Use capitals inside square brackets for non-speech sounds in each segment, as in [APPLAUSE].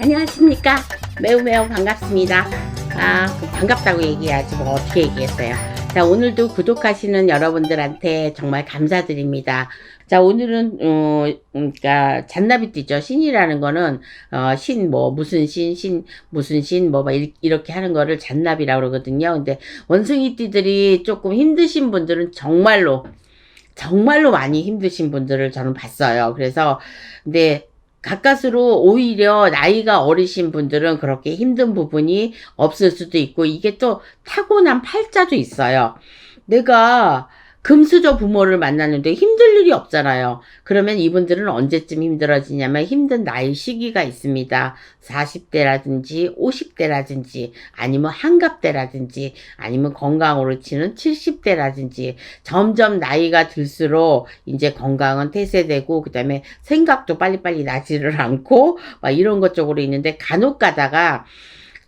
안녕하십니까. 매우 매우 반갑습니다. 아, 반갑다고 얘기해야지 뭐 어떻게 얘기했어요. 자, 오늘도 구독하시는 여러분들한테 정말 감사드립니다. 자, 오늘은, 어, 그러니까, 잔나비띠죠. 신이라는 거는, 어, 신, 뭐, 무슨 신, 신, 무슨 신, 뭐, 막 이- 이렇게 하는 거를 잔나비라고 그러거든요. 근데 원숭이띠들이 조금 힘드신 분들은 정말로, 정말로 많이 힘드신 분들을 저는 봤어요. 그래서, 근데, 가까스로 오히려 나이가 어리신 분들은 그렇게 힘든 부분이 없을 수도 있고, 이게 또 타고난 팔자도 있어요. 내가 금수저 부모를 만났는데 힘들 일이 없잖아요. 그러면 이분들은 언제쯤 힘들어지냐면 힘든 나이 시기가 있습니다. 40대라든지 50대라든지 아니면 한갑대라든지 아니면 건강으로 치는 70대라든지 점점 나이가 들수록 이제 건강은 태세되고 그다음에 생각도 빨리빨리 나지를 [LAUGHS] 않고 막 이런 것 쪽으로 있는데 간혹 가다가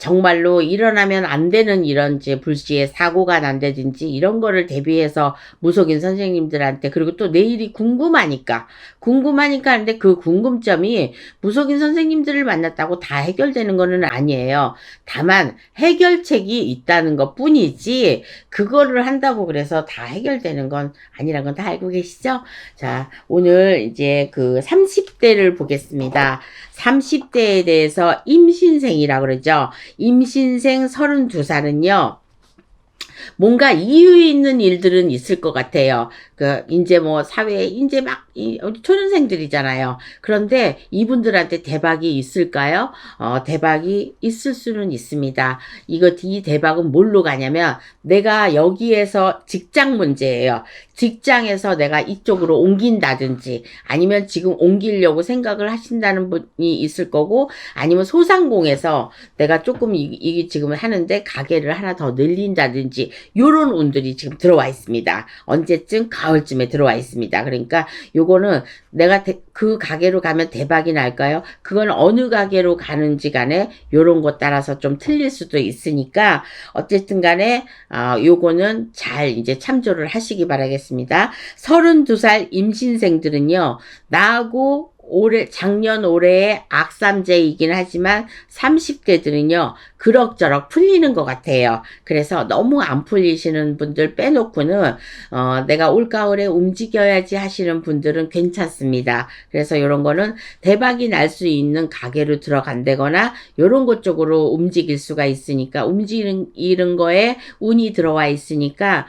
정말로 일어나면 안 되는 이런 이제 불시에 사고가 난다든지 이런 거를 대비해서 무속인 선생님들한테 그리고 또 내일이 궁금하니까 궁금하니까 하는데 그 궁금점이 무속인 선생님들을 만났다고 다 해결되는 거는 아니에요. 다만 해결책이 있다는 것 뿐이지 그거를 한다고 그래서 다 해결되는 건 아니란 건 다 알고 계시죠? 자, 오늘 이제 그 30대를 보겠습니다. 30대에 대해서 임신생이라고 그러죠. 임신생 32살은요. 뭔가 이유 있는 일들은 있을 것 같아요. 그 이제 뭐 사회에 이제 막 이, 우리 초년생들이잖아요. 그런데 이분들한테 대박이 있을까요? 어, 대박이 있을 수는 있습니다. 이거 이 대박은 뭘로 가냐면 내가 여기에서 직장 문제예요. 직장에서 내가 이쪽으로 옮긴다든지 아니면 지금 옮기려고 생각을 하신다는 분이 있을 거고 아니면 소상공에서 내가 조금 이, 이게 지금 하는데 가게를 하나 더 늘린다든지 요런 운들이 지금 들어와 있습니다. 언제쯤 가 을쯤에 들어와 있습니다. 그러니까 요거는 내가 대- 그 가게로 가면 대박이 날까요? 그건 어느 가게로 가는지 간에 요런 것 따라서 좀 틀릴 수도 있으니까 어쨌든 간에 아, 요거는 잘 이제 참조를 하시기 바라겠습니다. 32살 임신생들은요. 나하고 올해 작년 올해의 악삼제이긴 하지만 30대들은요. 그럭저럭 풀리는 것 같아요. 그래서 너무 안 풀리시는 분들 빼놓고는 어, 내가 올가을에 움직여야지 하시는 분들은 괜찮습니다. 그래서 이런 거는 대박이 날 수 있는 가게로 들어간다거나 이런 것 쪽으로 움직일 수가 있으니까 움직이는 이런 거에 운이 들어와 있으니까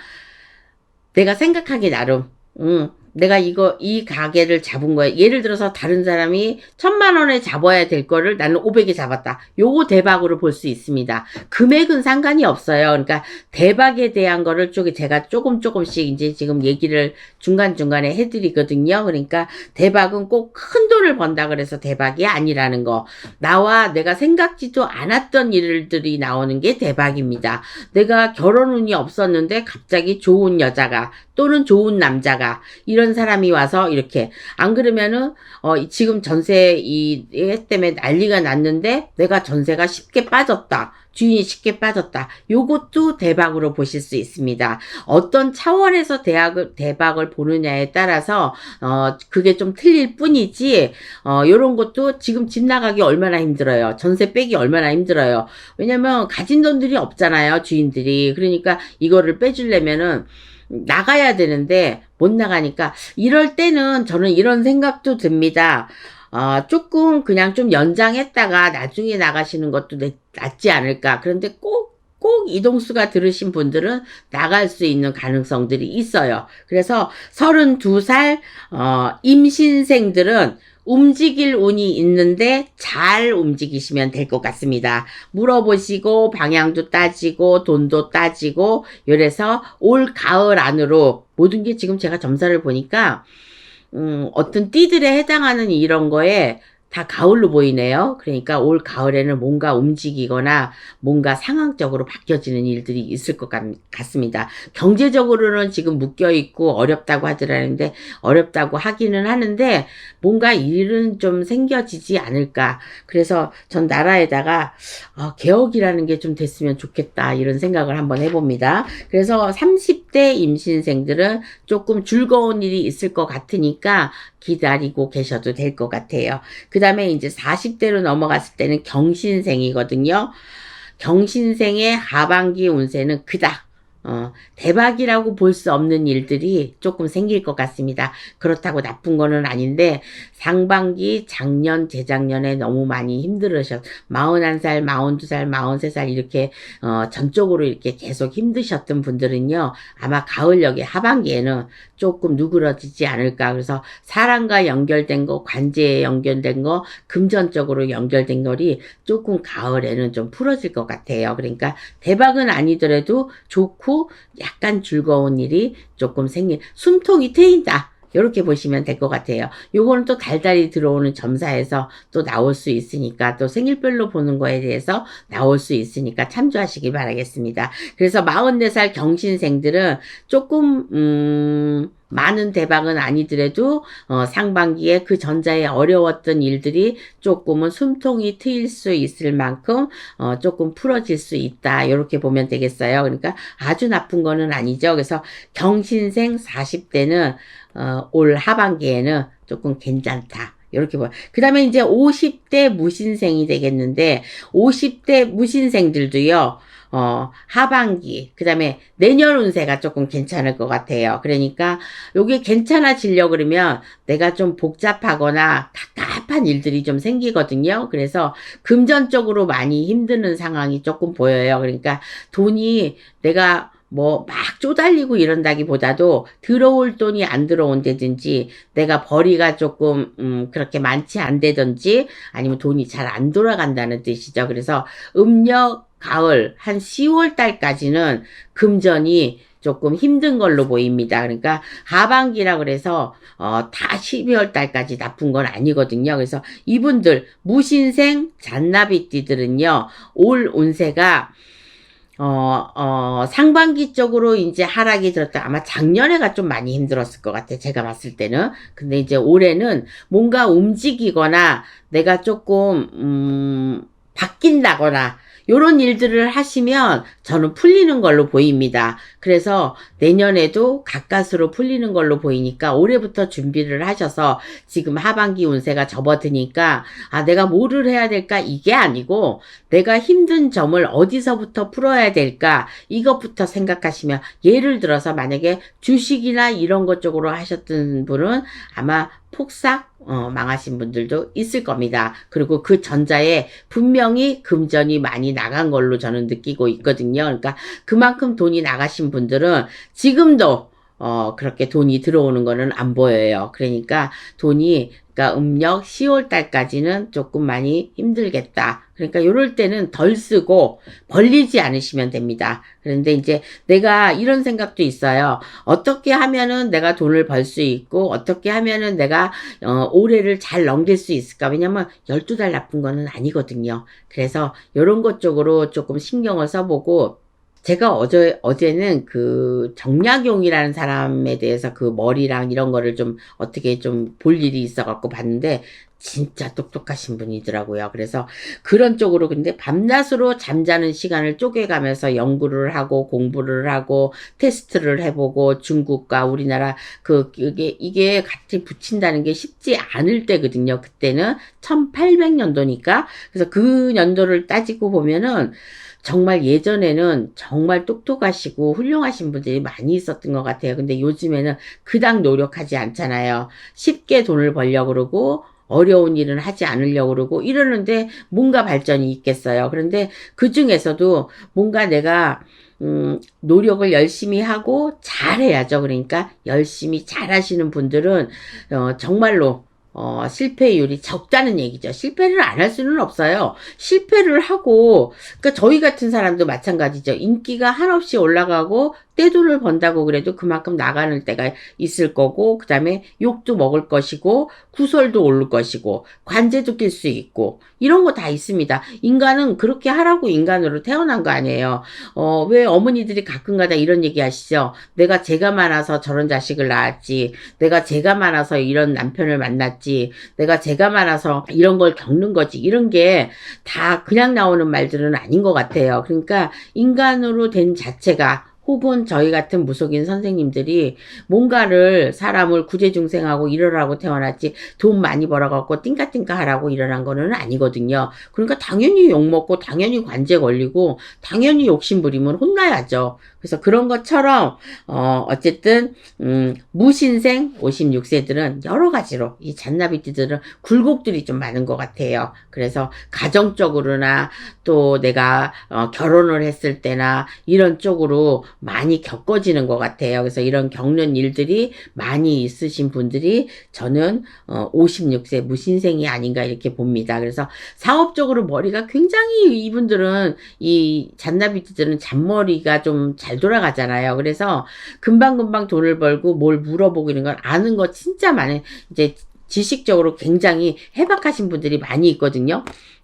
내가 생각하기 나름 음, 내가 이거 이 가게를 잡은 거야. 예를 들어서 다른 사람이 천만 원에 잡아야 될 거를 나는 500에 잡았다. 요거 대박으로 볼 수 있습니다. 금액은 상관이 없어요. 그러니까 대박에 대한 거를 쪽에 제가 조금 조금씩 이제 지금 얘기를 중간중간에 해드리거든요. 그러니까 대박은 꼭 큰 돈을 번다 그래서 대박이 아니라는 거. 나와 내가 생각지도 않았던 일들이 나오는 게 대박입니다. 내가 결혼 운이 없었는데 갑자기 좋은 여자가 또는 좋은 남자가 이런 사람이 와서 이렇게 안 그러면은 어 지금 전세 이애 때문에 난리가 났는데 내가 전세가 쉽게 빠졌다. 주인이 쉽게 빠졌다. 요것도 대박으로 보실 수 있습니다. 어떤 차원에서 대학을, 대박을 보느냐에 따라서, 어, 그게 좀 틀릴 뿐이지, 어, 요런 것도 지금 집 나가기 얼마나 힘들어요. 전세 빼기 얼마나 힘들어요. 왜냐면 가진 돈들이 없잖아요. 주인들이. 그러니까 이거를 빼주려면은, 나가야 되는데 못 나가니까 이럴 때는 저는 이런 생각도 듭니다. 어, 조금 그냥 좀 연장했다가 나중에 나가시는 것도 내- 낫지 않을까. 그런데 꼭, 꼭 이동수가 들으신 분들은 나갈 수 있는 가능성들이 있어요. 그래서 32살, 어, 임신생들은 움직일 운이 있는데 잘 움직이시면 될 것 같습니다. 물어보시고 방향도 따지고 돈도 따지고 이래서 올 가을 안으로 모든 게 지금 제가 점사를 보니까 음, 어떤 띠들에 해당하는 이런 거에 다 가을로 보이네요. 그러니까 올 가을에는 뭔가 움직이거나 뭔가 상황적으로 바뀌어지는 일들이 있을 것 같, 같습니다. 경제적으로는 지금 묶여 있고 어렵다고 하더라는데 어렵다고 하기는 하는데 뭔가 일은 좀 생겨지지 않을까. 그래서 전 나라에다가 어, 개혁이라는 게 좀 됐으면 좋겠다 이런 생각을 한번 해봅니다. 그래서 30 대 30대 임신생들은 조금 즐거운 일이 있을 것 같으니까 기다리고 계셔도 될 것 같아요. 그 다음에 이제 40대로 넘어갔을 때는 경신생이거든요. 경신생의 하반기 운세는 그닥 어, 대박이라고 볼 수 없는 일들이 조금 생길 것 같습니다. 그렇다고 나쁜 거는 아닌데, 상반기, 작년, 재작년에 너무 많이 힘들으셨, 41살, 42살, 43살 이렇게, 어, 전적으로 이렇게 계속 힘드셨던 분들은요, 아마 가을역의 하반기에는 조금 누그러지지 않을까. 그래서 사랑과 연결된 거, 관제에 연결된 거, 금전적으로 연결된 거리 조금 가을에는 좀 풀어질 것 같아요. 그러니까 대박은 아니더라도 좋고, 약간 즐거운 일이 조금 생긴 숨통이 트인다. 이렇게 보시면 될 것 같아요. 요거는 또 달달이 들어오는 점사에서 또 나올 수 있으니까 또 생일별로 보는 거에 대해서 나올 수 있으니까 참조하시기 바라겠습니다. 그래서 44살 경신생들은 조금 음 많은 대박은 아니더라도 어, 상반기에 그 전자에 어려웠던 일들이 조금은 숨통이 트일 수 있을 만큼 어, 조금 풀어질 수 있다 이렇게 보면 되겠어요. 그러니까 아주 나쁜 거는 아니죠. 그래서 경신생 40대는 어, 올 하반기에는 조금 괜찮다. 이렇게 봐. 그 다음에 이제 50대 무신생이 되겠는데, 50대 무신생들도요, 어, 하반기, 그 다음에 내년 운세가 조금 괜찮을 것 같아요. 그러니까, 요게 괜찮아지려 그러면 내가 좀 복잡하거나 답답한 일들이 좀 생기거든요. 그래서 금전적으로 많이 힘드는 상황이 조금 보여요. 그러니까 돈이 내가 뭐 막 쪼달리고 이런다기보다도 들어올 돈이 안 들어온다든지 내가 벌이가 조금 음 그렇게 많지 않다든지 아니면 돈이 잘 안 돌아간다는 뜻이죠. 그래서 음력 가을 한 10월 달까지는 금전이 조금 힘든 걸로 보입니다. 그러니까 하반기라 그래서 어, 다 12월 달까지 나쁜 건 아니거든요. 그래서 이분들 무신생 잔나비띠들은요 올 운세가 어, 어, 상반기 쪽으로 이제 하락이 들었다. 아마 작년에가 좀 많이 힘들었을 것 같아. 제가 봤을 때는. 근데 이제 올해는 뭔가 움직이거나 내가 조금, 음, 바뀐다거나 요런 일들을 하시면 저는 풀리는 걸로 보입니다. 그래서 내년에도 가까스로 풀리는 걸로 보이니까 올해부터 준비를 하셔서 지금 하반기 운세가 접어드니까 아 내가 뭐를 해야 될까 이게 아니고 내가 힘든 점을 어디서부터 풀어야 될까 이것부터 생각하시면 예를 들어서 만약에 주식이나 이런 것 쪽으로 하셨던 분은 아마 폭삭 어, 망하신 분들도 있을 겁니다. 그리고 그 전자에 분명히 금전이 많이 나간 걸로 저는 느끼고 있거든요. 그러니까 그만큼 돈이 나가신 분들은 지금도 어, 그렇게 돈이 들어오는 거는 안 보여요. 그러니까 돈이 그러니까 음력 10월 달까지는 조금 많이 힘들겠다. 그러니까 이럴 때는 덜 쓰고 벌리지 않으시면 됩니다. 그런데 이제 내가 이런 생각도 있어요. 어떻게 하면은 내가 돈을 벌 수 있고 어떻게 하면은 내가 어, 올해를 잘 넘길 수 있을까? 왜냐면 12달 나쁜 거는 아니거든요. 그래서 이런 것 쪽으로 조금 신경을 써보고 제가 어제, 어제는 그 정약용이라는 사람에 대해서 그 머리랑 이런 거를 좀 어떻게 좀 볼 일이 있어갖고 봤는데 진짜 똑똑하신 분이더라고요. 그래서 그런 쪽으로 근데 밤낮으로 잠자는 시간을 쪼개가면서 연구를 하고 공부를 하고 테스트를 해보고 중국과 우리나라 그 이게 이게 같이 붙인다는 게 쉽지 않을 때거든요. 그때는 1800년도니까 그래서 그 연도를 따지고 보면은 정말 예전에는 정말 똑똑하시고 훌륭하신 분들이 많이 있었던 것 같아요. 근데 요즘에는 그닥 노력하지 않잖아요. 쉽게 돈을 벌려고 그러고 어려운 일은 하지 않으려고 그러고 이러는데 뭔가 발전이 있겠어요. 그런데 그 중에서도 뭔가 내가 음, 노력을 열심히 하고 잘해야죠. 그러니까 열심히 잘하시는 분들은 어, 정말로 어, 실패율이 적다는 얘기죠. 실패를 안 할 수는 없어요. 실패를 하고, 그러니까 저희 같은 사람도 마찬가지죠. 인기가 한없이 올라가고, 떼돈을 번다고 그래도 그만큼 나가는 때가 있을 거고, 그 다음에 욕도 먹을 것이고, 구설도 오를 것이고, 관제도 낄 수 있고, 이런 거 다 있습니다. 인간은 그렇게 하라고 인간으로 태어난 거 아니에요. 어, 왜 어머니들이 가끔가다 이런 얘기 하시죠? 내가 죄가 많아서 저런 자식을 낳았지. 내가 죄가 많아서 이런 남편을 만났지. 내가 죄가 많아서 이런 걸 겪는 거지. 이런 게 다 그냥 나오는 말들은 아닌 것 같아요. 그러니까 인간으로 된 자체가 혹은 저희 같은 무속인 선생님들이 뭔가를 사람을 구제중생하고 이러라고 태어났지 돈 많이 벌어갖고 띵까띵까 하라고 일어난 거는 아니거든요. 그러니까 당연히 욕먹고 당연히 관제 걸리고 당연히 욕심 부리면 혼나야죠. 그래서 그런 것처럼 어 어쨌든 음 무신생 56세들은 여러 가지로 이 잔나비띠들은 굴곡들이 좀 많은 것 같아요. 그래서 가정적으로나 또 내가 어, 결혼을 했을 때나 이런 쪽으로 많이 겪어지는 것 같아요. 그래서 이런 겪는 일들이 많이 있으신 분들이 저는 어, 56세 무신생이 아닌가 이렇게 봅니다. 그래서 사업적으로 머리가 굉장히 이분들은 이 잔나비들은 잔머리가 좀 잘 돌아가잖아요. 그래서 금방금방 돈을 벌고 뭘 물어보고 이런 걸 아는 거 진짜 많은 이제 지식적으로 굉장히 해박하신 분들이 많이 있거든요.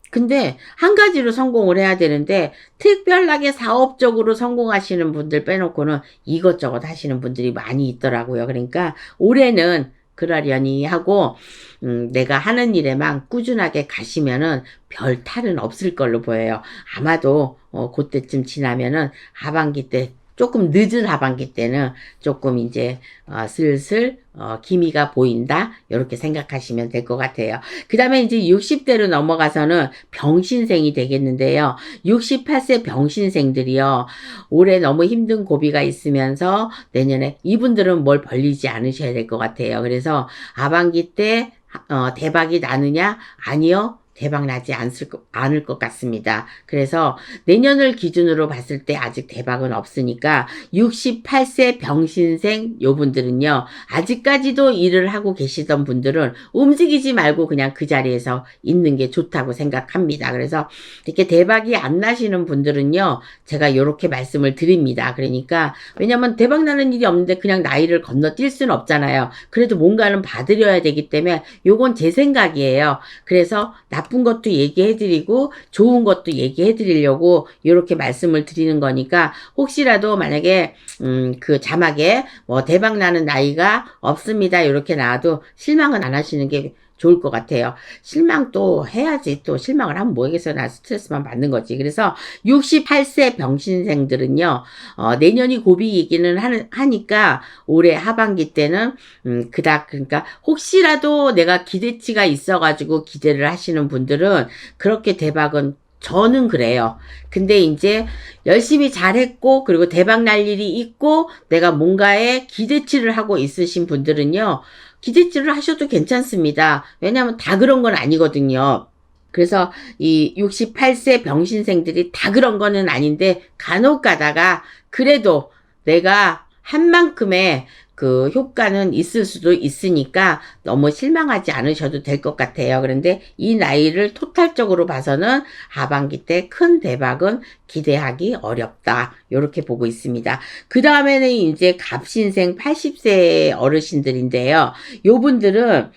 근데 한 가지로 성공을 해야 되는데 특별하게 사업적으로 성공하시는 분들 빼놓고는 이것저것 하시는 분들이 많이 있더라고요. 그러니까 올해는 그러려니 하고 음, 내가 하는 일에만 꾸준하게 가시면은 별 탈은 없을 걸로 보여요. 아마도 어, 그때쯤 지나면은 하반기 때 조금 늦은 하반기 때는 조금 이제 어, 슬슬 어, 기미가 보인다 이렇게 생각하시면 될 것 같아요. 그 다음에 이제 60대로 넘어가서는 병신생이 되겠는데요. 68세 병신생들이요. 올해 너무 힘든 고비가 있으면서 내년에 이분들은 뭘 벌리지 않으셔야 될 것 같아요. 그래서 하반기 때 어, 대박이 나느냐? 아니요. 대박 나지 않을, 것- 않을 것 같습니다. 그래서 내년을 기준으로 봤을 때 아직 대박은 없으니까 68세 병신생 요 분들은요. 아직까지도 일을 하고 계시던 분들은 움직이지 말고 그냥 그 자리에서 있는 게 좋다고 생각합니다. 그래서 이렇게 대박이 안 나시는 분들은요. 제가 이렇게 말씀을 드립니다. 그러니까 왜냐면 대박 나는 일이 없는데 그냥 나이를 건너뛸 수는 없잖아요. 그래도 뭔가는 받으려야 되기 때문에 요건 제 생각이에요. 그래서 나쁜 것도 얘기해 드리고 좋은 것도 얘기해 드리려고 이렇게 말씀을 드리는 거니까 혹시라도 만약에 음, 그 자막에 뭐 대박 나는 나이가 없습니다 이렇게 나와도 실망은 안 하시는 게 좋을 것 같아요. 실망 또 해야지 또 실망을 하면 뭐겠어요. 나 스트레스만 받는 거지. 그래서 68세 병신생들은요, 어, 내년이 고비이기는 하는, 하니까 올해 하반기 때는, 음, 그닥, 그러니까 혹시라도 내가 기대치가 있어가지고 기대를 하시는 분들은 그렇게 대박은 저는 그래요. 근데 이제 열심히 잘했고, 그리고 대박 날 일이 있고, 내가 뭔가에 기대치를 하고 있으신 분들은요, 기대치를 하셔도 괜찮습니다. 왜냐하면 다 그런 건 아니거든요. 그래서 이 68세 병신생들이 다 그런 거는 아닌데 간혹 가다가 그래도 내가 한 만큼의 그 효과는 있을 수도 있으니까 너무 실망하지 않으셔도 될 것 같아요. 그런데 이 나이를 토탈적으로 봐서는 하반기 때 큰 대박은 기대하기 어렵다. 이렇게 보고 있습니다. 그 다음에는 이제 갑신생 80세 어르신들인데요. 요 분들은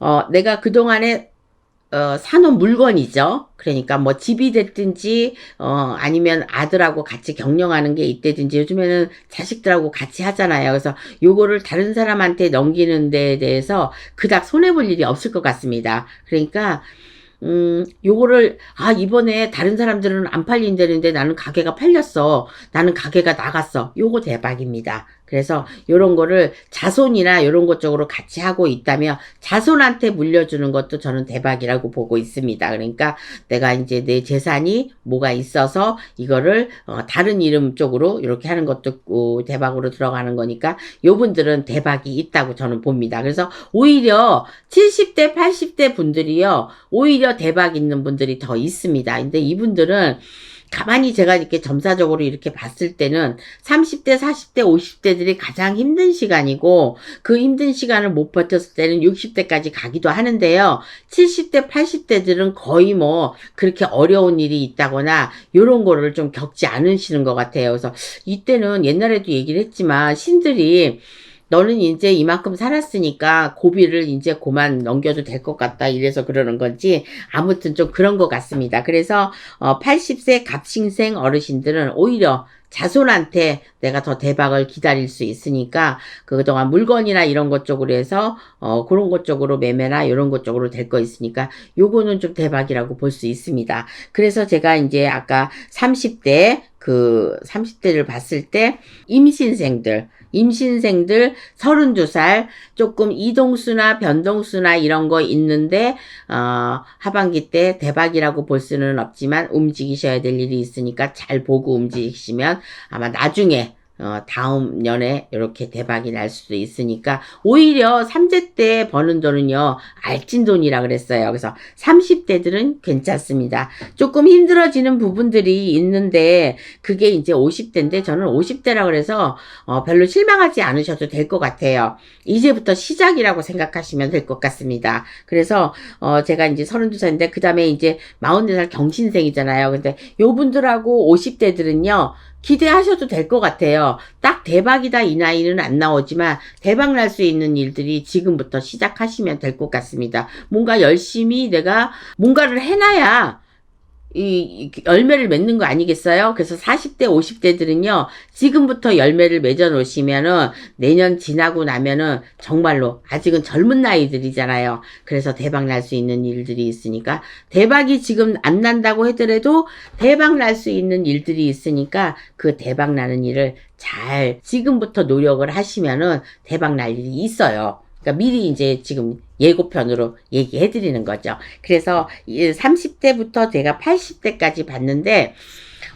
어, 내가 그동안에 어, 사놓은 물건이죠. 그러니까 뭐 집이 됐든지, 어, 아니면 아들하고 같이 경영하는 게 있다든지, 요즘에는 자식들하고 같이 하잖아요. 그래서 요거를 다른 사람한테 넘기는 데에 대해서 그닥 손해볼 일이 없을 것 같습니다. 그러니까, 음, 요거를, 아, 이번에 다른 사람들은 안 팔린다는데 나는 가게가 팔렸어. 나는 가게가 나갔어. 요거 대박입니다. 그래서 요런 거를 자손이나 요런 것 쪽으로 같이 하고 있다면 자손한테 물려주는 것도 저는 대박이라고 보고 있습니다. 그러니까 내가 이제 내 재산이 뭐가 있어서 이거를 어, 다른 이름 쪽으로 이렇게 하는 것도 어, 대박으로 들어가는 거니까 요 분들은 대박이 있다고 저는 봅니다. 그래서 오히려 70대, 80대 분들이요. 오히려 대박 있는 분들이 더 있습니다. 근데 이분들은 가만히 제가 이렇게 점사적으로 이렇게 봤을 때는 30대, 40대, 50대들이 가장 힘든 시간이고 그 힘든 시간을 못 버텼을 때는 60대까지 가기도 하는데요. 70대, 80대들은 거의 뭐 그렇게 어려운 일이 있다거나 이런 거를 좀 겪지 않으시는 것 같아요. 그래서 이때는 옛날에도 얘기를 했지만 신들이 너는 이제 이만큼 살았으니까 고비를 이제 그만 넘겨도 될 것 같다 이래서 그러는 건지 아무튼 좀 그런 것 같습니다. 그래서 어, 80세 갑신생 어르신들은 오히려 자손한테 내가 더 대박을 기다릴 수 있으니까 그동안 물건이나 이런 것 쪽으로 해서 어 그런 것 쪽으로 매매나 이런 것 쪽으로 될 거 있으니까 요거는 좀 대박이라고 볼 수 있습니다. 그래서 제가 이제 아까 30대 그그 30대를 봤을 때 임신생들 임신생들 32살 조금 이동수나 변동수나 이런 거 있는데 어, 하반기 때 대박이라고 볼 수는 없지만 움직이셔야 될 일이 있으니까 잘 보고 움직이시면 아마 나중에 어, 다음 년에 이렇게 대박이 날 수도 있으니까 오히려 3제 때 버는 돈은요 알찐 돈이라 그랬어요. 그래서 30대들은 괜찮습니다. 조금 힘들어지는 부분들이 있는데 그게 이제 50대인데 저는 50대라 그래서 어, 별로 실망하지 않으셔도 될 것 같아요. 이제부터 시작이라고 생각하시면 될 것 같습니다. 그래서 어, 제가 이제 32살인데 그 다음에 이제 44살 경신생이잖아요. 근데 요 분들하고 50대들은요 기대하셔도 될 것 같아요. 딱 대박이다 이 나이는 안 나오지만 대박 날 수 있는 일들이 지금부터 시작하시면 될 것 같습니다. 뭔가 열심히 내가 뭔가를 해놔야 이, 이 열매를 맺는 거 아니겠어요? 그래서 40대, 50대들은요, 지금부터 열매를 맺어 놓으시면은 내년 지나고 나면은 정말로 아직은 젊은 나이들이잖아요. 그래서 대박 날 수 있는 일들이 있으니까 대박이 지금 안 난다고 하더라도 대박 날 수 있는 일들이 있으니까 그 대박 나는 일을 잘 지금부터 노력을 하시면은 대박 날 일이 있어요. 그러니까 미리 이제 지금 예고편으로 얘기해 드리는 거죠. 그래서 30대부터 제가 80대까지 봤는데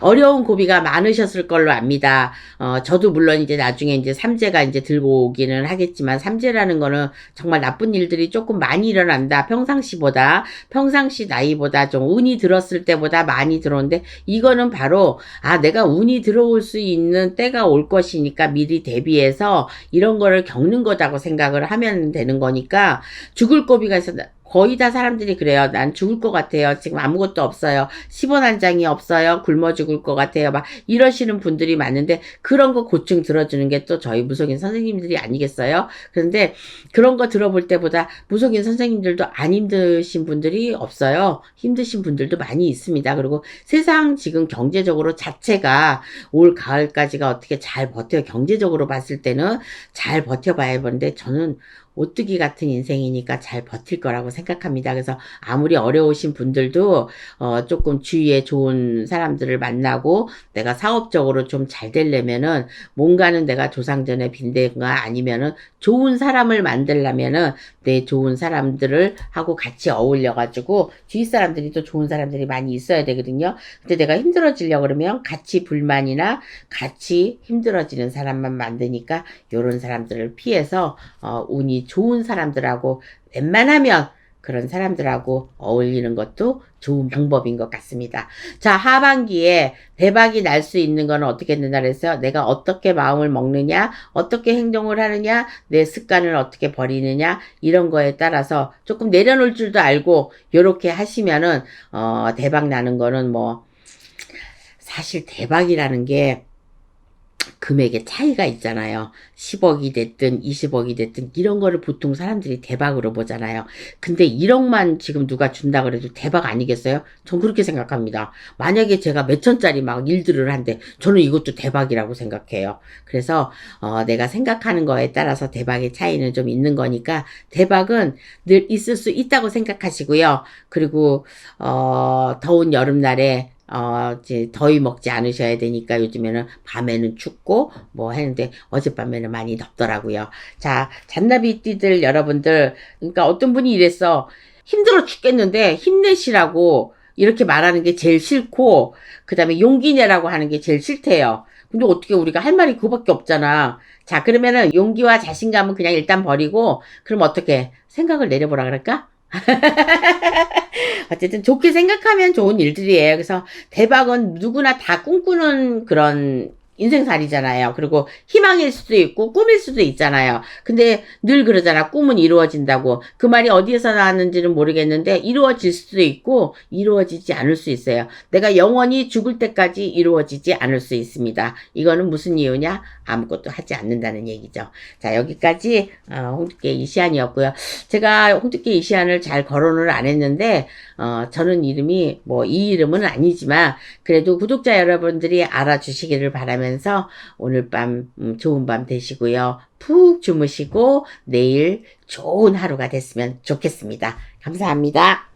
어려운 고비가 많으셨을 걸로 압니다. 어, 저도 물론 이제 나중에 이제 삼재가 이제 들고 오기는 하겠지만 삼재라는 거는 정말 나쁜 일들이 조금 많이 일어난다. 평상시보다 평상시 나이보다 좀 운이 들었을 때보다 많이 들어오는데 이거는 바로 아 내가 운이 들어올 수 있는 때가 올 것이니까 미리 대비해서 이런 거를 겪는 거다고 생각을 하면 되는 거니까 죽을 고비가 있어 거의 다 사람들이 그래요. 난 죽을 것 같아요. 지금 아무것도 없어요. 10원 한 장이 없어요. 굶어 죽을 것 같아요. 막 이러시는 분들이 많은데 그런 거 고충 들어주는 게 또 저희 무속인 선생님들이 아니겠어요? 그런데 그런 거 들어볼 때보다 무속인 선생님들도 안 힘드신 분들이 없어요. 힘드신 분들도 많이 있습니다. 그리고 세상 지금 경제적으로 자체가 올 가을까지가 어떻게 잘 버텨요. 경제적으로 봤을 때는 잘 버텨봐야 하는데 저는 오뚜기 같은 인생이니까 잘 버틸 거라고 생각합니다. 그래서 아무리 어려우신 분들도 어 조금 주위에 좋은 사람들을 만나고 내가 사업적으로 좀 잘 되려면은 뭔가는 내가 조상전에 빈대가 아니면은 좋은 사람을 만들려면은 내 좋은 사람들을 하고 같이 어울려 가지고 주위 사람들이 또 좋은 사람들이 많이 있어야 되거든요. 근데 내가 힘들어지려 그러면 같이 불만이나 같이 힘들어지는 사람만 만드니까 요런 사람들을 피해서 어 운이 좋은 사람들하고 웬만하면 그런 사람들하고 어울리는 것도 좋은 방법인 것 같습니다. 자, 하반기에 대박이 날 수 있는 건 어떻게 된다 그랬어요? 내가 어떻게 마음을 먹느냐, 어떻게 행동을 하느냐, 내 습관을 어떻게 버리느냐, 이런 거에 따라서 조금 내려놓을 줄도 알고, 요렇게 하시면은, 어, 대박 나는 거는 뭐, 사실 대박이라는 게 금액의 차이가 있잖아요. 10억이 됐든 20억이 됐든 이런 거를 보통 사람들이 대박으로 보잖아요. 근데 1억만 지금 누가 준다 그래도 대박 아니겠어요? 전 그렇게 생각합니다. 만약에 제가 몇 천짜리 막 일들을 한데 저는 이것도 대박이라고 생각해요. 그래서 어, 내가 생각하는 거에 따라서 대박의 차이는 좀 있는 거니까 대박은 늘 있을 수 있다고 생각하시고요. 그리고 어, 더운 여름날에 어, 이제 더위 먹지 않으셔야 되니까 요즘에는 밤에는 춥고 뭐 했는데 어젯밤에는 많이 덥더라고요. 자, 잔나비띠들 여러분들, 그러니까 어떤 분이 이랬어. 힘들어 죽겠는데 힘내시라고 이렇게 말하는 게 제일 싫고, 그 다음에 용기 내라고 하는 게 제일 싫대요. 근데 어떻게 우리가 할 말이 그거밖에 없잖아. 자, 그러면은 용기와 자신감은 그냥 일단 버리고, 그럼 어떻게 생각을 내려보라 그럴까? [LAUGHS] 어쨌든 좋게 생각하면 좋은 일들이에요. 그래서 대박은 누구나 다 꿈꾸는 그런 인생살이잖아요. 그리고 희망일 수도 있고 꿈일 수도 있잖아요. 근데 늘 그러잖아. 꿈은 이루어진다고. 그 말이 어디에서 나왔는지는 모르겠는데 이루어질 수도 있고 이루어지지 않을 수 있어요. 내가 영원히 죽을 때까지 이루어지지 않을 수 있습니다. 이거는 무슨 이유냐? 아무것도 하지 않는다는 얘기죠. 자, 여기까지 어, 홍두깨 이시안이었고요. 제가 홍두깨 이시안을 잘 거론을 안 했는데 어, 저는 이름이 뭐 이 이름은 아니지만 그래도 구독자 여러분들이 알아주시기를 바라면서 오늘 밤 음, 좋은 밤 되시고요. 푹 주무시고 내일 좋은 하루가 됐으면 좋겠습니다. 감사합니다.